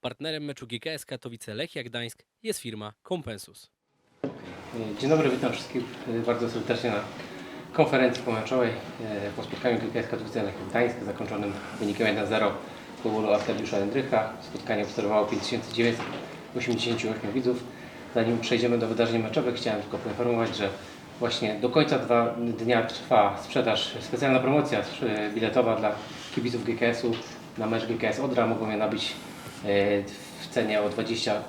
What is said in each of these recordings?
Partnerem meczu GKS Katowice Lechia Gdańsk jest firma Compensus. Dzień dobry, witam wszystkich e, bardzo serdecznie na konferencji pomeczowej e, po spotkaniu GKS Katowice Lechia Gdańsk zakończonym wynikiem 1-0 po golu Arkadiusza Jędrycha. Spotkanie obserwowało 5988 widzów. Zanim przejdziemy do wydarzeń meczowych, chciałem tylko poinformować, że właśnie do końca dwa dnia trwa sprzedaż, specjalna promocja e, biletowa dla kibiców GKS-u na mecz GKS Odra. Mogą je nabyć e, w cenie o 20%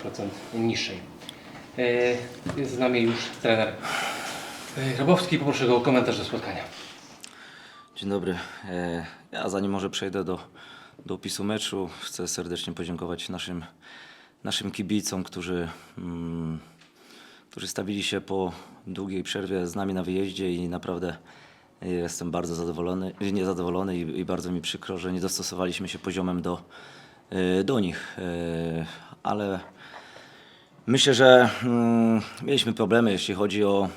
niższej. Jest z nami już trener e, Grabowski. Poproszę go o komentarz do spotkania. Dzień dobry. E, Ja zanim może przejdę do, do opisu meczu, chcę serdecznie podziękować naszym, naszym kibicom, którzy, mm, którzy stawili się po długiej przerwie z nami na wyjeździe i naprawdę jestem bardzo zadowolony, niezadowolony i, i bardzo mi przykro, że nie dostosowaliśmy się poziomem do, do nich. E, Ale Myślę, że mm, mieliśmy problemy, jeśli chodzi o,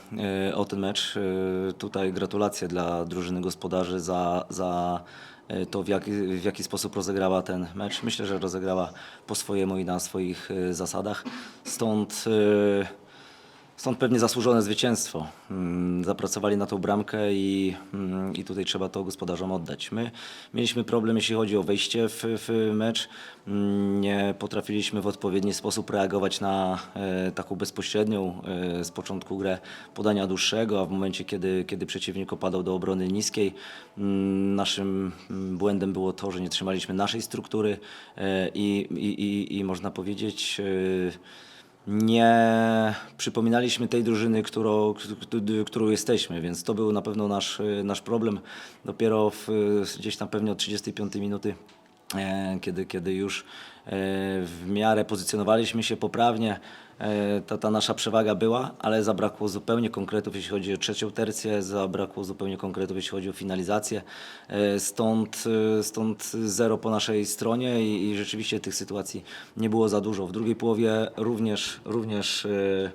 e, o ten mecz. E, tutaj gratulacje dla drużyny gospodarzy za, za e, to, w jaki, w jaki sposób rozegrała ten mecz. Myślę, że rozegrała po swojemu i na swoich e, zasadach. Stąd, e, stąd pewnie zasłużone zwycięstwo. Mm, Zapracowali na tą bramkę i, mm, i tutaj trzeba to gospodarzom oddać. My mieliśmy problem, jeśli chodzi o wejście w, w mecz. Mm, Nie potrafiliśmy w odpowiedni sposób reagować na e, taką bezpośrednią e, z początku grę podania dłuższego, a w momencie, kiedy, kiedy przeciwnik opadał do obrony niskiej, naszym błędem było to, że nie trzymaliśmy naszej struktury e, i, i, i, i można powiedzieć nie przypominaliśmy tej drużyny, którą, którą, jesteśmy, więc to był na pewno nasz, nasz problem. Dopiero w, gdzieś tam pewnie od 35 minuty, e, kiedy, kiedy już w miarę pozycjonowaliśmy się poprawnie, e, ta, ta nasza przewaga była, ale zabrakło zupełnie konkretów, jeśli chodzi o trzecią tercję, zabrakło zupełnie konkretów, jeśli chodzi o finalizację. E, Stąd, e, stąd zero po naszej stronie i, i rzeczywiście tych sytuacji nie było za dużo. W drugiej połowie również, również e,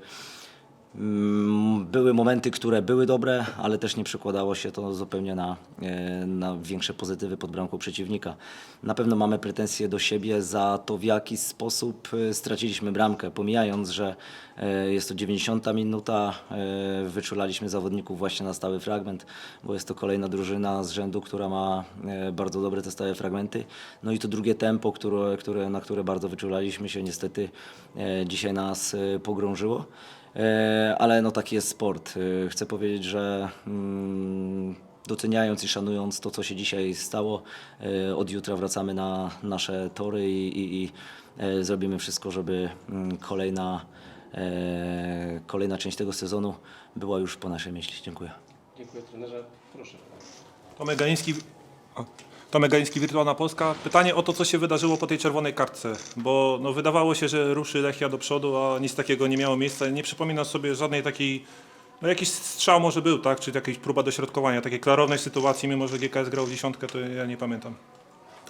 Były momenty, które były dobre, ale też nie przekładało się to zupełnie na, e, na większe pozytywy pod bramką przeciwnika. Na pewno mamy pretensje do siebie za to, w jaki sposób e, straciliśmy bramkę, pomijając, że e, jest to 90 minuta, wyczulaliśmy zawodników właśnie na stały fragment, bo jest to kolejna drużyna z rzędu, która ma bardzo dobre te stałe fragmenty. No i to drugie tempo, które, które, na które bardzo wyczulaliśmy się, niestety dzisiaj nas pogrążyło. E, ale no taki jest sport. E, Chcę powiedzieć, że mm, doceniając i szanując to, co się dzisiaj stało, e, od jutra wracamy na nasze tory i, i, i zrobimy wszystko, żeby mm, kolejna, kolejna część tego sezonu była już po naszej myśli. Dziękuję. Dziękuję trenerze. Proszę. Tomek Galiński, o, Tomek Galiński, Wirtualna Polska. Pytanie o to, co się wydarzyło po tej czerwonej kartce, bo no, wydawało się, że ruszy Lechia do przodu, a nic takiego nie miało miejsca. Nie przypominam sobie żadnej takiej, no jakiś strzał może był, tak, czy jakaś próba dośrodkowania, takiej klarownej sytuacji, mimo że GKS grał w dziesiątkę, to ja nie pamiętam.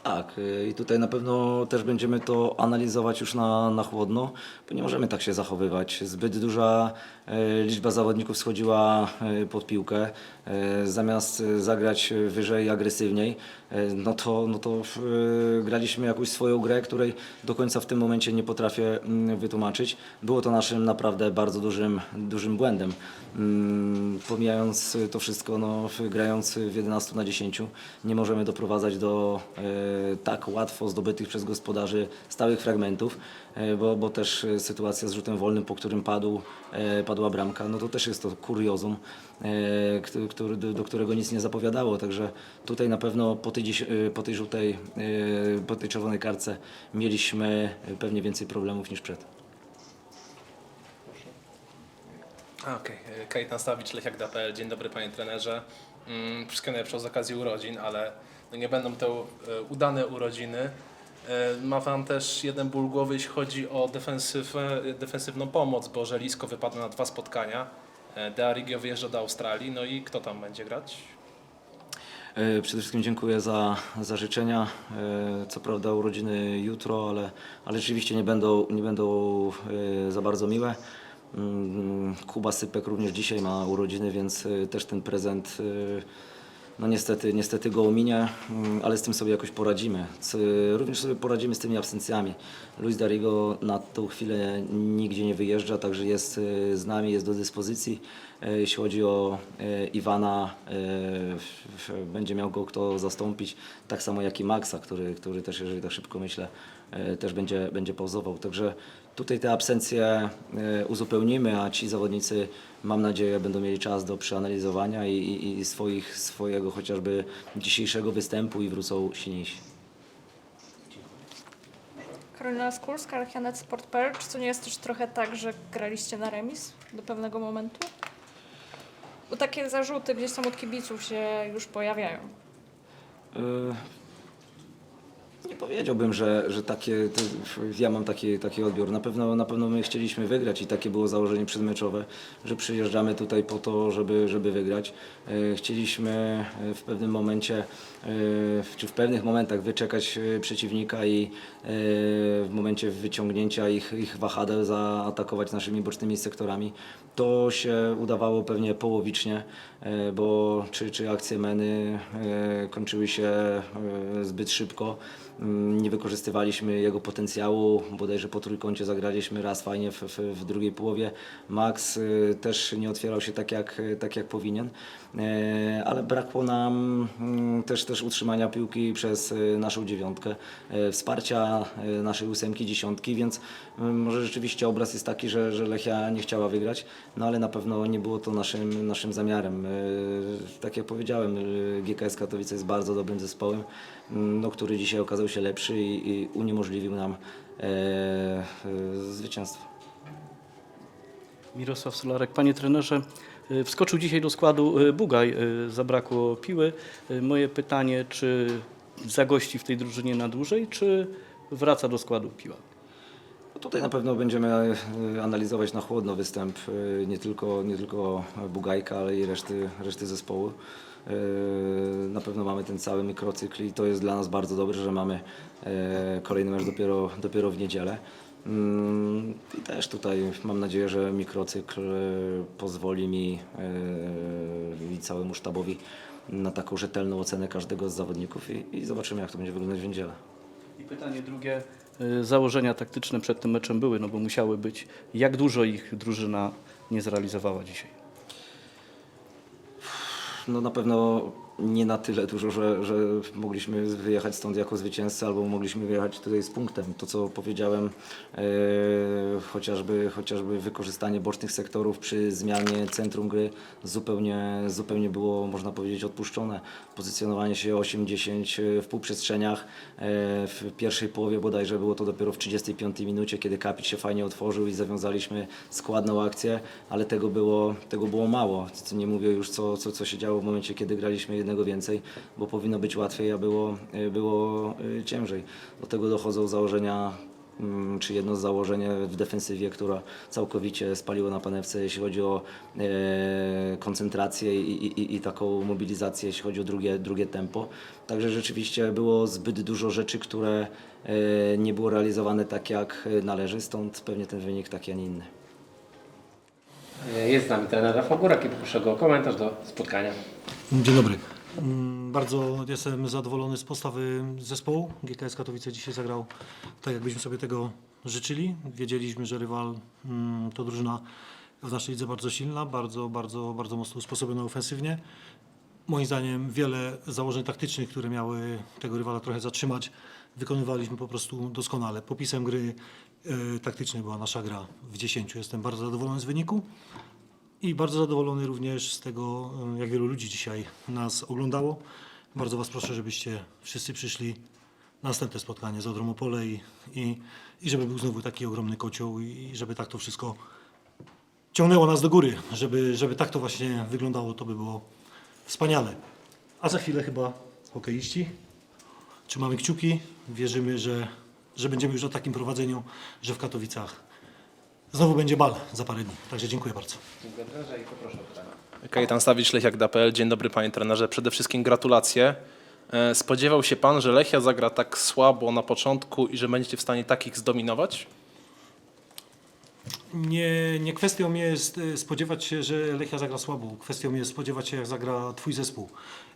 Tak, y, i tutaj na pewno też będziemy to analizować już na, na chłodno, bo nie możemy tak się zachowywać. Zbyt duża e, liczba zawodników schodziła e, pod piłkę, zamiast zagrać wyżej, agresywniej, no to, no to graliśmy jakąś swoją grę, której do końca w tym momencie nie potrafię mm, wytłumaczyć. Było to naszym naprawdę bardzo dużym, dużym błędem. Mm, Pomijając to wszystko, no, grając w 11 na 10, nie możemy doprowadzać do tak łatwo zdobytych przez gospodarzy stałych fragmentów, e, bo, bo też e, sytuacja z rzutem wolnym, po którym padł, e, padła bramka, no to też jest to kuriozum, który, do, którego nic nie zapowiadało. Także tutaj na pewno po tej, po tej żółtej, po tej czerwonej kartce mieliśmy pewnie więcej problemów niż przed. Okej, okay. Kajetan Stawicz, Lechiak.pl. Dzień dobry panie trenerze. Mm, Wszystkiego najlepszego z okazji urodzin, ale nie będą to e, udane urodziny. E, Ma Pan też jeden ból głowy, jeśli chodzi o defensyw, defensywną pomoc, bo Żelisko wypadło na dwa spotkania. E, De Arigio wyjeżdża do Australii, no i kto tam będzie grać? Przede wszystkim dziękuję za, za życzenia. Co prawda urodziny jutro, ale, ale rzeczywiście nie będą, nie będą za bardzo miłe. Mm, Kuba Sypek również dzisiaj ma urodziny, więc też ten prezent no niestety, niestety go ominie, mm, ale z tym sobie jakoś poradzimy. Również sobie poradzimy z tymi absencjami. Luis Darigo na tą chwilę nigdzie nie wyjeżdża, także jest y, z nami, jest do dyspozycji. E, Jeśli chodzi o e, Iwana, e, będzie miał go kto zastąpić, tak samo jak i Maxa, który, który też, jeżeli tak szybko myślę, też będzie, będzie pauzował. Także tutaj te absencje e, uzupełnimy, a ci zawodnicy, mam nadzieję, będą mieli czas do przeanalizowania i, i, i swoich, swojego chociażby dzisiejszego występu i wrócą silniejsi. Karolina Skulska, Lechianet Sport.pl. Czy to nie jest też trochę tak, że graliście na remis do pewnego momentu? Bo takie zarzuty gdzieś tam od kibiców się już pojawiają. E, Nie powiedziałbym, że, że takie, to, ja mam taki, taki odbiór. Na pewno, na pewno my chcieliśmy wygrać i takie było założenie przedmeczowe, że przyjeżdżamy tutaj po to, żeby, żeby wygrać. E, Chcieliśmy e, w pewnym momencie, e, czy w pewnych momentach wyczekać przeciwnika i w momencie wyciągnięcia ich, ich wahadeł zaatakować naszymi bocznymi sektorami. To się udawało pewnie połowicznie, bo czy, czy akcje meny kończyły się zbyt szybko. Mm, Nie wykorzystywaliśmy jego potencjału, bodajże po trójkącie zagraliśmy raz fajnie w, w, w drugiej połowie. Max y, też nie otwierał się tak jak, tak jak powinien, ale brakło nam mm, też, też utrzymania piłki przez y, naszą dziewiątkę, e, wsparcia naszej ósemki, dziesiątki, więc mm, może rzeczywiście obraz jest taki, że, że Lechia nie chciała wygrać, no ale na pewno nie było to naszym, naszym zamiarem. E, Tak jak powiedziałem, GKS Katowice jest bardzo dobrym zespołem, mm, no, który dzisiaj okazał się lepszy i, i uniemożliwił nam e, e, zwycięstwo. Mirosław Solarek, panie trenerze, wskoczył dzisiaj do składu y, Bugaj, y, zabrakło piły. Y, Moje pytanie, czy zagości w tej drużynie na dłużej, czy wraca do składu piła? No tutaj na pewno będziemy analizować na chłodno występ nie tylko, nie tylko Bugajka, ale i reszty, reszty zespołu. Na pewno mamy ten cały mikrocykl i to jest dla nas bardzo dobrze, że mamy kolejny mecz dopiero, dopiero w niedzielę. Mm, I też tutaj mam nadzieję, że mikrocykl e, pozwoli mi e, i całemu sztabowi na taką rzetelną ocenę każdego z zawodników i, i zobaczymy jak to będzie wyglądać w niedzielę. I pytanie drugie, y, założenia taktyczne przed tym meczem były, no bo musiały być. Jak dużo ich drużyna nie zrealizowała dzisiaj? No na pewno nie na tyle dużo, że, że mogliśmy wyjechać stąd jako zwycięzcy albo mogliśmy wyjechać tutaj z punktem. To co powiedziałem, e, chociażby, chociażby wykorzystanie bocznych sektorów przy zmianie centrum gry zupełnie, zupełnie było można powiedzieć odpuszczone. Pozycjonowanie się 8-10 w półprzestrzeniach. E, w pierwszej połowie bodajże było to dopiero w 35 minucie, kiedy Kapit się fajnie otworzył i zawiązaliśmy składną akcję, ale tego było, tego było mało. Nie mówię już co, co, co się działo w momencie, kiedy graliśmy jednego więcej, bo powinno być łatwiej, a było, e, było e, ciężej. Do tego dochodzą założenia mm, czy jedno z założeń w defensywie, która całkowicie spaliło na panewce, jeśli chodzi o e, koncentrację i, i, i taką mobilizację, jeśli chodzi o drugie, drugie tempo. Także rzeczywiście było zbyt dużo rzeczy, które e, nie było realizowane tak jak należy, stąd pewnie ten wynik taki, a nie inny. Jest z nami trener Rafał Górak i poproszę go o komentarz do spotkania. Dzień dobry. Mm, Bardzo jestem zadowolony z postawy zespołu. GKS Katowice dzisiaj zagrał tak, jakbyśmy sobie tego życzyli. Wiedzieliśmy, że rywal mm, to drużyna w naszej lidze bardzo silna, bardzo, bardzo, bardzo mocno usposobiona ofensywnie. Moim zdaniem wiele założeń taktycznych, które miały tego rywala trochę zatrzymać, wykonywaliśmy po prostu doskonale. Popisem gry e, taktycznej była nasza gra w 10. Jestem bardzo zadowolony z wyniku. I bardzo zadowolony również z tego, e, jak wielu ludzi dzisiaj nas oglądało. Bardzo Was proszę, żebyście wszyscy przyszli na następne spotkanie z Odrą Opole i, i, i żeby był znowu taki ogromny kocioł i żeby tak to wszystko ciągnęło nas do góry. Żeby, żeby tak to właśnie wyglądało, to by było wspaniale. A za chwilę chyba hokeiści. Trzymamy kciuki. Wierzymy, że, że będziemy już na takim prowadzeniu, że w Katowicach znowu będzie bal za parę dni. Także dziękuję bardzo. Dziękuję trenerze i poproszę o pytanie. Kajetan Stawicz, Lechiak.pl. Dzień dobry panie trenerze. Przede wszystkim gratulacje. E, Spodziewał się pan, że Lechia zagra tak słabo na początku i że będziecie w stanie takich zdominować? Nie, nie kwestią jest e, spodziewać się, że Lechia zagra słabo. Kwestią jest spodziewać się, jak zagra Twój zespół.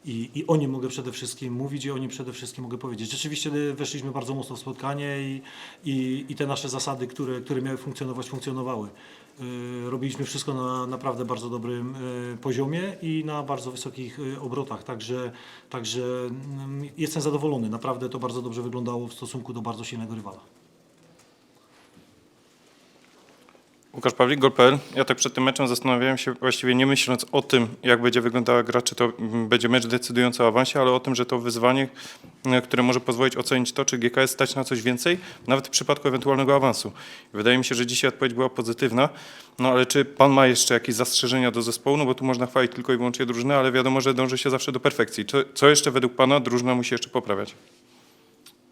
I, I o nim mogę przede wszystkim mówić i o nim przede wszystkim mogę powiedzieć. Rzeczywiście e, weszliśmy bardzo mocno w spotkanie i, i, i te nasze zasady, które, które miały funkcjonować, funkcjonowały. E, Robiliśmy wszystko na naprawdę bardzo dobrym e, poziomie i na bardzo wysokich obrotach, także, także mm, jestem zadowolony. Naprawdę to bardzo dobrze wyglądało w stosunku do bardzo silnego rywala. Łukasz Pawlik, Gol.pl. Ja tak przed tym meczem zastanawiałem się właściwie nie myśląc o tym, jak będzie wyglądała gra, czy to będzie mecz decydujący o awansie, ale o tym, że to wyzwanie, e, które może pozwolić ocenić to, czy GKS stać na coś więcej, nawet w przypadku ewentualnego awansu. Wydaje mi się, że dzisiaj odpowiedź była pozytywna, no ale czy pan ma jeszcze jakieś zastrzeżenia do zespołu? No bo tu można chwalić tylko i wyłącznie drużynę, ale wiadomo, że dąży się zawsze do perfekcji. Co jeszcze według pana drużyna musi jeszcze poprawiać?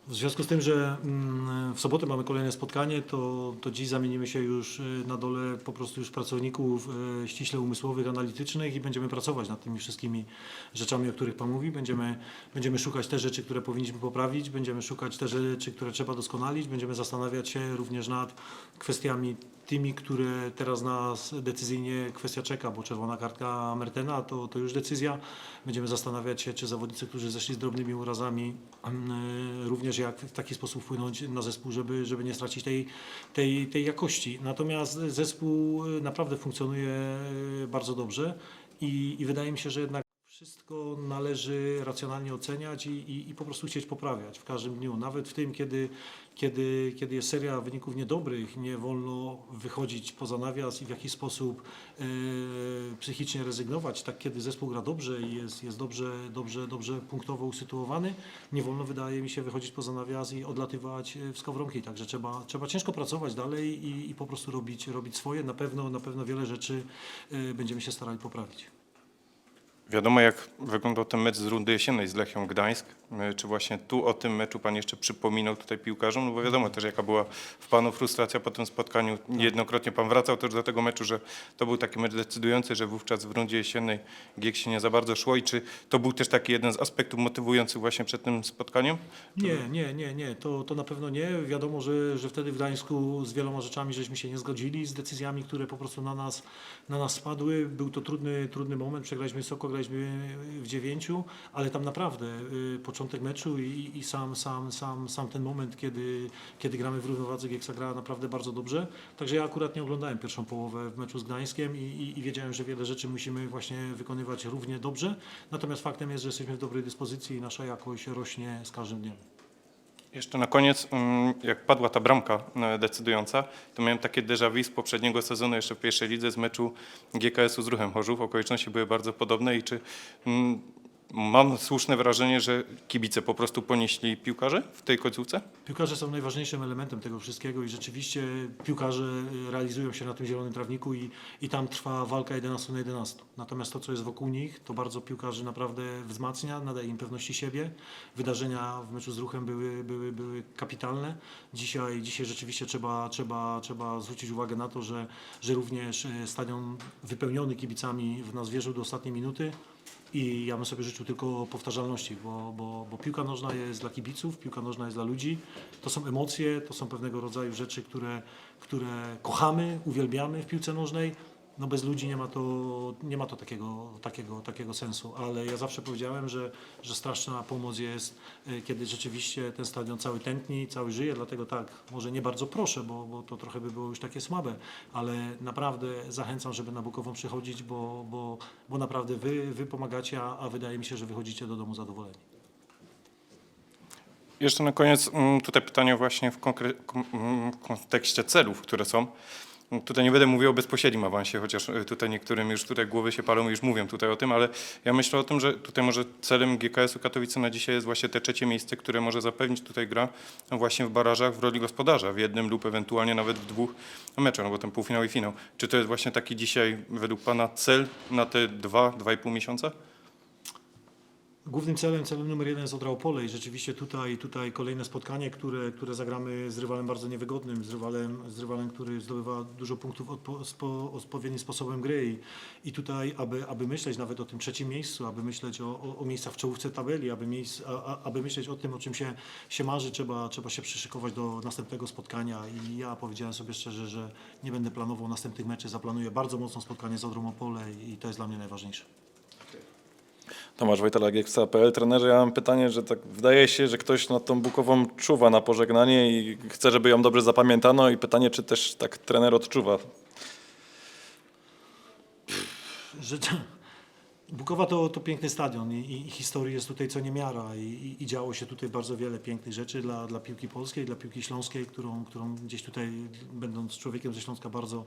W związku z tym, że mm, w sobotę mamy kolejne spotkanie, to, to dziś zamienimy się już y, na dole po prostu już pracowników y, ściśle umysłowych, analitycznych i będziemy pracować nad tymi wszystkimi rzeczami, o których Pan mówi. Będziemy, będziemy szukać te rzeczy, które powinniśmy poprawić, będziemy szukać te rzeczy, które trzeba doskonalić, będziemy zastanawiać się również nad kwestiami tymi, które teraz nas decyzyjnie kwestia czeka, bo czerwona kartka Mertena to, to już decyzja. Będziemy zastanawiać się, czy zawodnicy, którzy zeszli z drobnymi urazami, mm, również jak w taki sposób wpłynąć na zespół, żeby, żeby nie stracić tej, tej, tej jakości. Natomiast zespół y, naprawdę funkcjonuje y, bardzo dobrze i, i wydaje mi się, że jednak wszystko należy racjonalnie oceniać i, i, i po prostu chcieć poprawiać w każdym dniu. Nawet w tym, kiedy, kiedy, kiedy jest seria wyników niedobrych, nie wolno wychodzić poza nawias i w jakiś sposób e, psychicznie rezygnować. Tak, kiedy zespół gra dobrze i jest, jest dobrze, dobrze, dobrze punktowo usytuowany, nie wolno, wydaje mi się, wychodzić poza nawias i odlatywać e, w skowronki. Także trzeba, trzeba ciężko pracować dalej i, i po prostu robić, robić swoje. Na pewno, na pewno wiele rzeczy e, będziemy się starali poprawić. Wiadomo, jak wyglądał ten mecz z rundy jesiennej z Lechią Gdańsk. E, Czy właśnie tu o tym meczu pan jeszcze przypominał tutaj piłkarzom? No bo wiadomo też, jaka była w panu frustracja po tym spotkaniu. Niejednokrotnie pan wracał też do tego meczu, że to był taki mecz decydujący, że wówczas w rundzie jesiennej GIEK się nie za bardzo szło. I czy to był też taki jeden z aspektów motywujących właśnie przed tym spotkaniem? Nie, nie, nie, nie, to, to na pewno nie. Wiadomo, że, że wtedy w Gdańsku z wieloma rzeczami żeśmy się nie zgodzili, z decyzjami, które po prostu na nas, na nas spadły. Był to trudny, trudny moment, przegraliśmy wysoko, graliśmy w dziewięciu, ale tam naprawdę y, początek meczu i, i sam, sam, sam, sam ten moment, kiedy, kiedy gramy w równowadze, Gieksa gra naprawdę bardzo dobrze. Także ja akurat nie oglądałem pierwszą połowę w meczu z Gdańskiem i, i, i wiedziałem, że wiele rzeczy musimy właśnie wykonywać równie dobrze. Natomiast faktem jest, że jesteśmy w dobrej dyspozycji i nasza jakość rośnie z każdym dniem. Jeszcze na koniec, mm, jak padła ta bramka e, decydująca, to miałem takie déjà vu z poprzedniego sezonu, jeszcze w pierwszej lidze, z meczu GKS-u z Ruchem Chorzów. Okoliczności były bardzo podobne i czy mm, mam słuszne wrażenie, że kibice po prostu ponieśli piłkarze w tej końcówce? Piłkarze są najważniejszym elementem tego wszystkiego i rzeczywiście piłkarze y, realizują się na tym zielonym trawniku i, i tam trwa walka 11 na 11. Natomiast to, co jest wokół nich, to bardzo piłkarzy naprawdę wzmacnia, nadaje im pewności siebie. Wydarzenia w meczu z ruchem były, były, były kapitalne. Dzisiaj, dzisiaj rzeczywiście trzeba, trzeba, trzeba zwrócić uwagę na to, że, że również y, stadion wypełniony kibicami w nas wierzył do ostatniej minuty. I ja bym sobie życzył tylko powtarzalności, bo, bo, bo piłka nożna jest dla kibiców, piłka nożna jest dla ludzi. To są emocje, to są pewnego rodzaju rzeczy, które, które kochamy, uwielbiamy w piłce nożnej. No bez ludzi nie ma to, nie ma to takiego, takiego, takiego sensu, ale ja zawsze powiedziałem, że, że straszna pomoc jest, y, kiedy rzeczywiście ten stadion cały tętni, cały żyje, dlatego tak, może nie bardzo proszę, bo, bo to trochę by było już takie słabe, ale naprawdę zachęcam, żeby na Bukową przychodzić, bo, bo, bo naprawdę wy, wy pomagacie, a, a wydaje mi się, że wychodzicie do domu zadowoleni. Jeszcze na koniec mm, tutaj pytanie właśnie w, w kontekście celów, które są. Mm, Tutaj nie będę mówił o bezpośrednim awansie, chociaż y, tutaj niektórym już tutaj głowy się palą i już mówią tutaj o tym, ale ja myślę o tym, że tutaj może celem GKS-u Katowice na dzisiaj jest właśnie te trzecie miejsce, które może zapewnić tutaj gra no właśnie w barażach w roli gospodarza, w jednym lub ewentualnie nawet w dwóch meczach, no bo ten półfinał i finał. Czy to jest właśnie taki dzisiaj według Pana cel na te dwa, dwa i pół miesiąca? Głównym celem, celem numer jeden jest Odra Opole i rzeczywiście tutaj, tutaj kolejne spotkanie, które, które zagramy z rywalem bardzo niewygodnym, z rywalem, z rywalem który zdobywa dużo punktów odpo, spo, odpowiednim sposobem gry. I, i tutaj, aby, aby myśleć nawet o tym trzecim miejscu, aby myśleć o, o, o miejscach w czołówce tabeli, aby, miejsc, a, a, aby myśleć o tym, o czym się, się marzy, trzeba, trzeba się przyszykować do następnego spotkania. I ja powiedziałem sobie szczerze, że nie będę planował następnych meczy, zaplanuję bardzo mocno spotkanie z Odrą Opole i to jest dla mnie najważniejsze. Tomasz Wojtalak, Eksa.pl. Trenerze, ja mam pytanie, że tak wydaje się, że ktoś nad tą Bukową czuwa na pożegnanie i chce, żeby ją dobrze zapamiętano i pytanie, czy też tak trener odczuwa. że Bukowa to, to piękny stadion i, i, historii jest tutaj co niemiara i, i, i działo się tutaj bardzo wiele pięknych rzeczy dla, dla piłki polskiej, dla piłki śląskiej, którą, którą gdzieś tutaj będąc człowiekiem ze Śląska bardzo,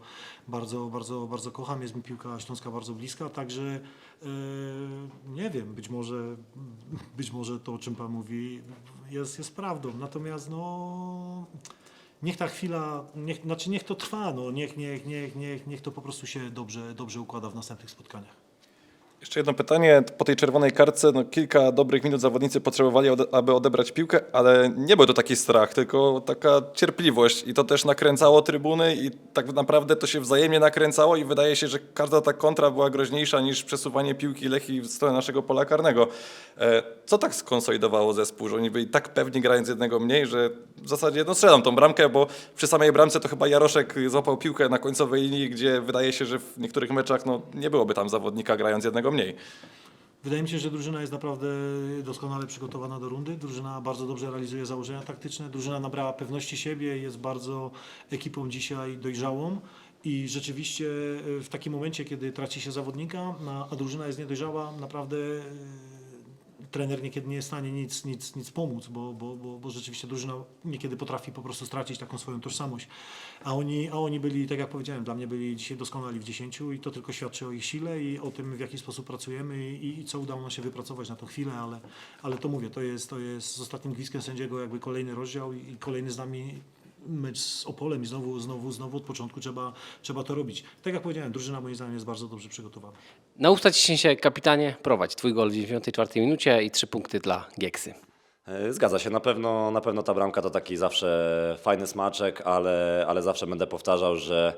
bardzo, bardzo, bardzo kocham, jest mi piłka śląska bardzo bliska, także e, nie wiem, być może, być może to o czym Pan mówi jest, jest prawdą, natomiast no niech ta chwila, niech, znaczy niech to trwa, no, niech, niech, niech, niech, niech to po prostu się dobrze, dobrze układa w następnych spotkaniach. Jeszcze jedno pytanie. Po tej czerwonej kartce no, kilka dobrych minut zawodnicy potrzebowali, aby odebrać piłkę, ale nie był to taki strach, tylko taka cierpliwość i to też nakręcało trybuny i tak naprawdę to się wzajemnie nakręcało i wydaje się, że każda ta kontra była groźniejsza niż przesuwanie piłki Lechi w stronę naszego pola karnego. E, Co tak skonsolidowało zespół, że oni byli tak pewni grając jednego mniej, że w zasadzie no strzelam tą bramkę, bo przy samej bramce to chyba Jaroszek złapał piłkę na końcowej linii, gdzie wydaje się, że w niektórych meczach no, nie byłoby tam zawodnika grając jednego mniej. Wydaje mi się, że drużyna jest naprawdę doskonale przygotowana do rundy. Drużyna bardzo dobrze realizuje założenia taktyczne. Drużyna nabrała pewności siebie, jest bardzo ekipą dzisiaj dojrzałą. I rzeczywiście e, w takim momencie, kiedy traci się zawodnika, a- a drużyna jest niedojrzała, naprawdę e, trener niekiedy nie jest w stanie nic, nic, nic pomóc, bo, bo, bo, bo rzeczywiście drużyna niekiedy potrafi po prostu stracić taką swoją tożsamość. A oni, a oni byli, tak jak powiedziałem, dla mnie byli dzisiaj doskonali w 10 i to tylko świadczy o ich sile i o tym, w jaki sposób pracujemy i, i co udało nam się wypracować na tą chwilę, ale, ale to mówię, to jest, to jest z ostatnim gwizdkiem sędziego jakby kolejny rozdział i, i kolejny z nami mecz z Opolem i znowu, znowu, znowu od początku trzeba, trzeba to robić. Tak jak powiedziałem, drużyna moim zdaniem jest bardzo dobrze przygotowana. Na usta ci się kapitanie, prowadź. Twój gol w 94 minucie i trzy punkty dla Gieksy. E, Zgadza się, na pewno, na pewno ta bramka to taki zawsze fajny smaczek, ale, ale zawsze będę powtarzał, że,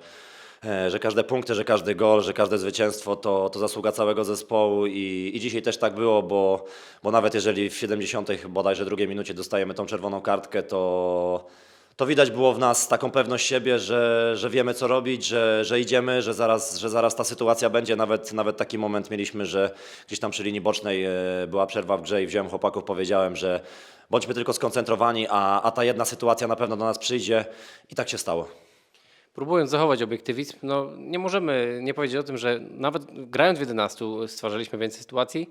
e, że każde punkty, że każdy gol, że każde zwycięstwo to, to zasługa całego zespołu i, i dzisiaj też tak było, bo, bo nawet jeżeli w 70 bodajże drugiej minucie dostajemy tą czerwoną kartkę, to, to widać było w nas taką pewność siebie, że, że wiemy co robić, że, że idziemy, że zaraz, że zaraz ta sytuacja będzie. Nawet, nawet taki moment mieliśmy, że gdzieś tam przy linii bocznej e, była przerwa w grze i wziąłem chłopaków, powiedziałem, że bądźmy tylko skoncentrowani, a, a ta jedna sytuacja na pewno do nas przyjdzie i tak się stało. Próbując zachować obiektywizm, no nie możemy nie powiedzieć o tym, że nawet grając w 11 stwarzaliśmy więcej sytuacji,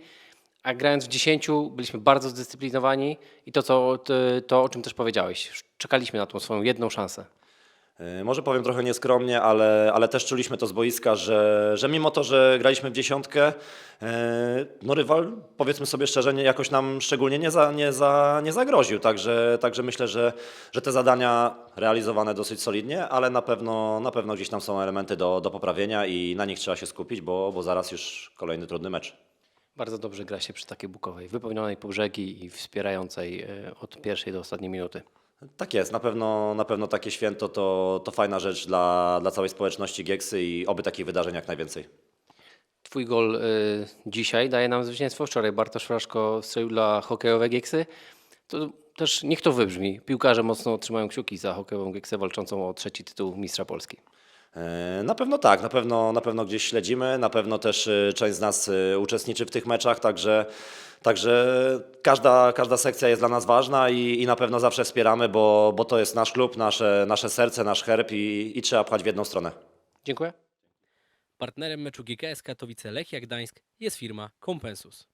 a grając w 10 byliśmy bardzo zdyscyplinowani i to, co, to, o czym też powiedziałeś, czekaliśmy na tą swoją jedną szansę. E, Może powiem trochę nieskromnie, ale, ale też czuliśmy to z boiska, że, że mimo to, że graliśmy w dziesiątkę, e, no rywal, powiedzmy sobie szczerze, nie, jakoś nam szczególnie nie, za, nie, za, nie zagroził. Także, także myślę, że, że te zadania realizowane dosyć solidnie, ale na pewno, na pewno gdzieś tam są elementy do, do poprawienia i na nich trzeba się skupić, bo, bo zaraz już kolejny trudny mecz. Bardzo dobrze gra się przy takiej bukowej, wypełnionej po brzegi i wspierającej e, od pierwszej do ostatniej minuty. Tak jest, na pewno, na pewno takie święto to, to fajna rzecz dla, dla całej społeczności Gieksy i oby takich wydarzeń jak najwięcej. Twój gol y, dzisiaj daje nam zwycięstwo. Wczoraj Bartosz Fraszko strzelił dla hokejowej Gieksy. To też niech to wybrzmi. Piłkarze mocno trzymają kciuki za hokejową Gieksę walczącą o trzeci tytuł mistrza Polski. E, Na pewno tak, na pewno, na pewno gdzieś śledzimy, na pewno też e, część z nas e, uczestniczy w tych meczach, także, także każda, każda sekcja jest dla nas ważna i, i na pewno zawsze wspieramy, bo, bo to jest nasz klub, nasze, nasze serce, nasz herb i, i trzeba pchać w jedną stronę. Dziękuję. Partnerem meczu GKS Katowice Lechia Gdańsk jest firma Compensus.